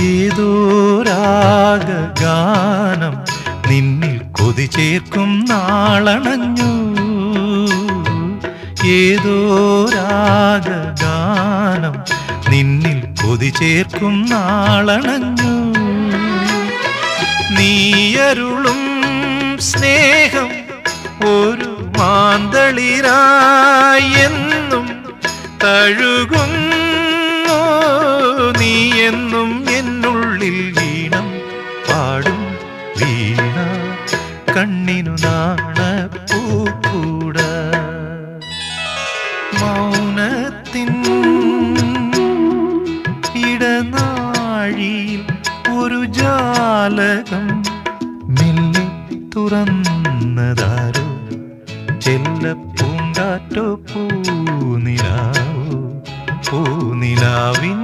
ഏതോ രാഗഗാനം നിന്നിൽ കൊതി ചേർക്കും നാളണഞ്ഞു. ഏതോ രാഗഗാനം നിന്നിൽ കൊതി ചേർക്കും നാളണഞ്ഞു. നീയരുളും സ്നേഹം ഒരു മാന്തളിരായി എന്നും എന്നുള്ളിൽ വീണം പാടും വീണ കണ്ണിനു നാണ പൂക്കൂട. മൗനത്തിൻ ഇടനാഴിയിൽ ഒരു ജാലകം മെല്ലെ തുറന്നതാരോ? ചെല്ല പൂങ്കാറ്റോ പൂനിലാവോ? പൂനിലാവിൻ